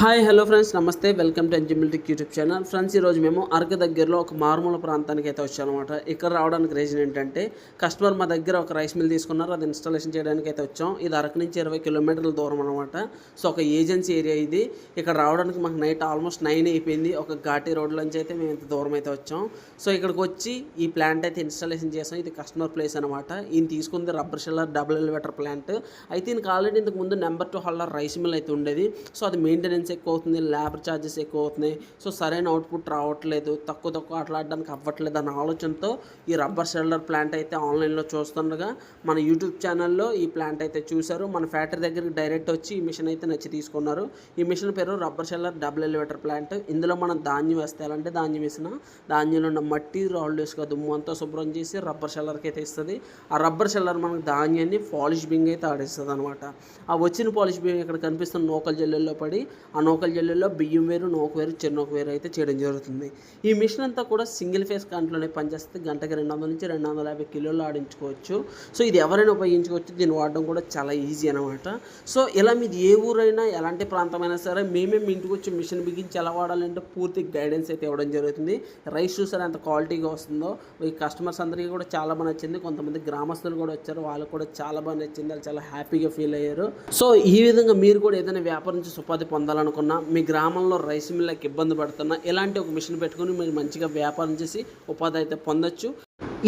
Hi hello friends నమస్తే. Welcome to ఎంజిబిలిటిక్ YouTube channel. Friends ఈరోజు మేము అరకు దగ్గరలో ఒక మారుమూల ప్రాంతానికి అయితే వచ్చామన్నమాట. ఇక్కడ రావడానికి రీజన్ ఏంటంటే కస్టమర్ మా దగ్గర ఒక రైస్ మిల్ తీసుకున్నారు. అది ఇన్స్టాలేషన్ చేయడానికి అయితే వచ్చాం. ఇది అరకు నుంచి ఇరవై కిలోమీటర్ల దూరం అనమాట సో ఒక ఏజెన్సీ ఏరియా ఇది. ఇక్కడ రావడానికి మాకు నైట్ ఆల్మోస్ట్ నైన్ అయిపోయింది. ఒక ఘాటి రోడ్ల నుంచి అయితే మేము ఇంత దూరం అయితే వచ్చాం. సో ఇక్కడికి వచ్చి ఈ ప్లాంట్ అయితే ఇన్స్టాలేషన్ చేసాం. ఇది కస్టమర్ ప్లేస్ అనమాట ఈయన తీసుకుంది rubber sheller double elevator plant. అయితే ఈయనకి ఆల్రెడీ ఇంతకు ముందు number two huller rice mill అయితే ఉండేది. సో అది మెయింటెనెన్స్ ఎక్కువ అవుతుంది లేబర్ ఛార్జెస్ ఎక్కువ అవుతున్నాయి సో సరైన అవుట్పుట్ రావట్లేదు తక్కువ తక్కువ ఆటలాడడానికి అవ్వట్లేదు అన్న ఆలోచనతో ఈ రబ్బర్ షెల్డర్ ప్లాంట్ అయితే ఆన్లైన్లో చూస్తుండగా మన యూట్యూబ్ ఛానల్లో ఈ ప్లాంట్ అయితే చూశారు. మన ఫ్యాక్టరీ దగ్గరికి డైరెక్ట్ వచ్చి ఈ మిషన్ అయితే నచ్చి తీసుకున్నారు. ఈ మిషన్ పేరు rubber sheller double elevator plant ఇందులో మనం ధాన్యం వేస్తే ఎలాంటి ధాన్యం వేసినా ధాన్యంలో ఉన్న మట్టి రాళ్ళు ఇసుక దుమ్ము అంతా శుభ్రం చేసి రబ్బర్ షెల్లర్కి అయితే ఇస్తుంది. ఆ రబ్బర్ షెల్లర్ మనకు ధాన్యాన్ని పాలిష్ బింగ్ అయితే ఆడిస్తుంది అనమాట ఆ వచ్చిన పాలిష్ బింగ్ ఇక్కడ కనిపిస్తున్న నూకల జల్లెల్లో పడి ఆ నూకల జల్లెల్లో బియ్యం వేరు నూక వేరు చెన్నూక వేరు అయితే చేయడం జరుగుతుంది. ఈ మిషన్ అంతా కూడా సింగిల్ ఫేస్ కరెంట్లోనే పనిచేస్తే గంటకి రెండు వందల నుంచి రెండు వందల యాభై కిలోలు ఆడించుకోవచ్చు. సో ఇది ఎవరైనా ఉపయోగించుకోవచ్చు. దీన్ని వాడడం కూడా చాలా ఈజీ అనమాట సో ఇలా మీది ఏ ఊరైనా ఎలాంటి ప్రాంతమైనా సరే మేమే మీ ఇంటికి వచ్చి మిషన్ బిగించి ఎలా వాడాలంటే పూర్తి గైడెన్స్ అయితే ఇవ్వడం జరుగుతుంది. రైస్ చూసారు ఎంత క్వాలిటీగా వస్తుందో? ఈ కస్టమర్స్ అందరికీ కూడా చాలా బాగా నచ్చింది. కొంతమంది గ్రామస్తులు కూడా వచ్చారు. వాళ్ళకు కూడా చాలా బాగా నచ్చింది. వాళ్ళు చాలా హ్యాపీగా ఫీల్ అయ్యారు. సో ఈ విధంగా మీరు కూడా ఏదైనా వ్యాపారం నుంచి ఉపాధి పొందాలని పొందాలనుకున్నా మీ గ్రామంలో రైస్ మిల్లకి ఇబ్బంది పడుతున్నా ఇలాంటి ఒక మిషన్ పెట్టుకుని మీరు మంచిగా వ్యాపారం చేసి ఉపాధి అయితే పొందొచ్చు.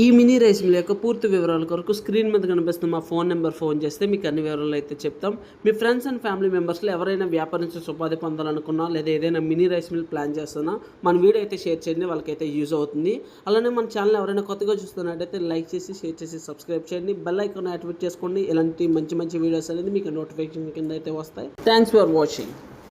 ఈ మినీ రైస్ మిల్ యొక్క పూర్తి వివరాల కొరకు స్క్రీన్ మీద కనిపిస్తున్న మా ఫోన్ నెంబర్ ఫోన్ చేస్తే మీకు అన్ని వివరాలు అయితే చెప్తాం. మీ ఫ్రెండ్స్ అండ్ ఫ్యామిలీ మెంబర్స్లో ఎవరైనా వ్యాపారం చేసి ఉపాధి పొందాలనుకున్నా లేదా ఏదైనా మినీ రైస్ మిల్ ప్లాన్ చేస్తున్నా మన వీడియో అయితే షేర్ చేయండి వాళ్ళకైతే యూజ్ అవుతుంది. అలానే మన ఛానల్ ఎవరైనా కొత్తగా చూస్తున్నట్టయితే లైక్ చేసి షేర్ చేసి సబ్స్క్రైబ్ చేయండి. బెల్ ఐకాన్ యాక్టివేట్ చేసుకోండి. ఇలాంటి మంచి మంచి వీడియోస్ అనేది మీకు నోటిఫికేషన్ కింద అయితే వస్తాయి. Thanks for watching